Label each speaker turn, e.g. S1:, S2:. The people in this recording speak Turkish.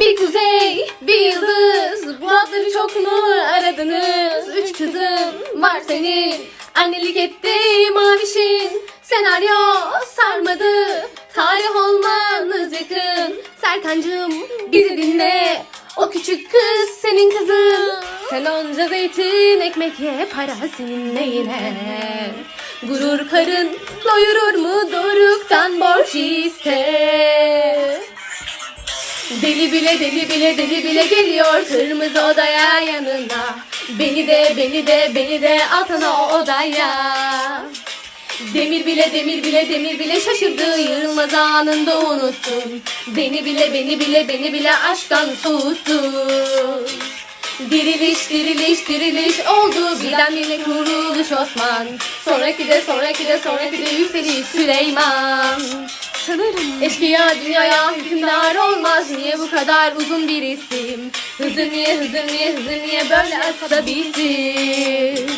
S1: Bir kuzey, bir yıldız. Bu adları çok mu aradınız? Üç kızım var senin Annelik etti mavişin. Senaryo sarmadı. Tarih olmanız yakın. Serkancığım bizi dinle. O küçük kız senin kızın. Sen onca zeytin ekmek ye Para senin neyine Gurur karın doyurur mu? Doruktan borç iste Deli bile deli bile deli bile geliyor kırmızı odaya yanına. Beni de beni de beni de atana o odaya. Demir bile demir bile demir bile şaşırdı yığılmaz anında unuttun Beni bile beni bile beni bile aşktan soğuttun Diriliş diriliş diriliş oldu birden bile kuruluş Osman. Sonraki de sonraki de sonraki de yükseliş Süleyman eşkıya dünyaya hükümdar olmaz. Niye bu kadar uzun bir isim? Hızır niye hızır niye hızır niye böyle asabilsin